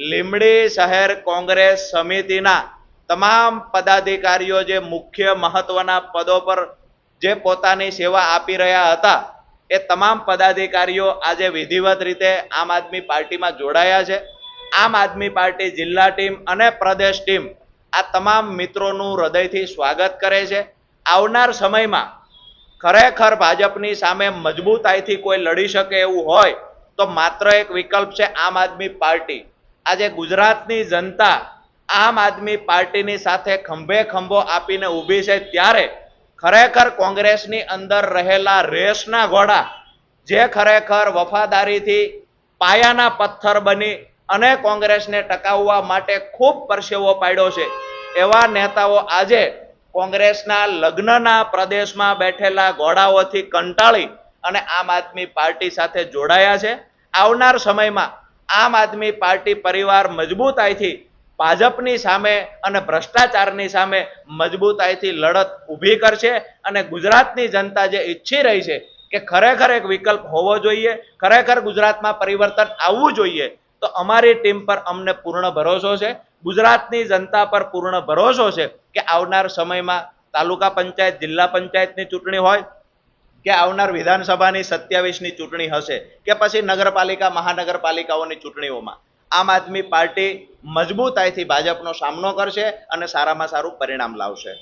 લીંબડી શહેર કોંગ્રેસ સમિતિના તમામ પદાધિકારીઓ જે મુખ્ય મહત્વના પદો પર જે પોતાની સેવા આપી રહ્યા હતા, એ તમામ પદાધિકારીઓ આજે વિધિવત રીતે આમ આદમી પાર્ટીમાં જોડાયા છે. આમ આદમી પાર્ટી જિલ્લા ટીમ અને પ્રદેશ ટીમ આ તમામ મિત્રોનું હૃદયથી સ્વાગત કરે છે. આવનાર સમયમાં ખરેખર ભાજપની સામે મજબૂતાઈથી કોઈ લડી શકે એવું હોય, તો માત્ર એક વિકલ્પ છે આમ આદમી પાર્ટી. આજે ગુજરાતની જનતા આમ આદમી પાર્ટીની સાથે ખંભે ખંભો આપીને ઊભી છે ત્યારે ખરેખર કોંગ્રેસની અંદર રહેલા રેસના ઘોડા જે ખરેખર વફાદારીથી પાયાના પથ્થર બની અને કોંગ્રેસને ટકાવવા માટે ખૂબ પરસેવો પાડ્યો છે, એવા નેતાઓ આજે કોંગ્રેસના લગ્નના પ્રદેશમાં બેઠેલા ઘોડાઓથી કંટાળી અને આમ આદમી પાર્ટી સાથે જોડાયા છે. આવનાર સમયમાં આમ આદમી પાર્ટી પરિવાર મજબૂતાઈથી ભાજપની સામે અને ભ્રષ્ટાચારની સામે મજબૂતાઈથી લડત ઊભી કરશે અને ગુજરાતની જનતા જે ઈચ્છી રહી છે કે ખરેખર એક વિકલ્પ હોવો જોઈએ, ખરેખર ગુજરાતમાં પરિવર્તન આવવું જોઈએ, તો અમારી ટીમ પર અમને પૂર્ણ ભરોસો છે. ગુજરાતની જનતા પર પૂર્ણ ભરોસો છે કે આવનાર સમયમાં તાલુકા પંચાયત, જિલ્લા પંચાયતની ચૂંટણી હોય કે આવનાર વિધાનસભાની સત્યાવીસની ચૂંટણી હશે કે પછી નગરપાલિકા, મહાનગરપાલિકાઓની ચૂંટણીઓમાં. આમ આદમી પાર્ટી મજબૂતાઈથી ભાજપનો સામનો કરશે અને સારામાં સારું પરિણામ લાવશે.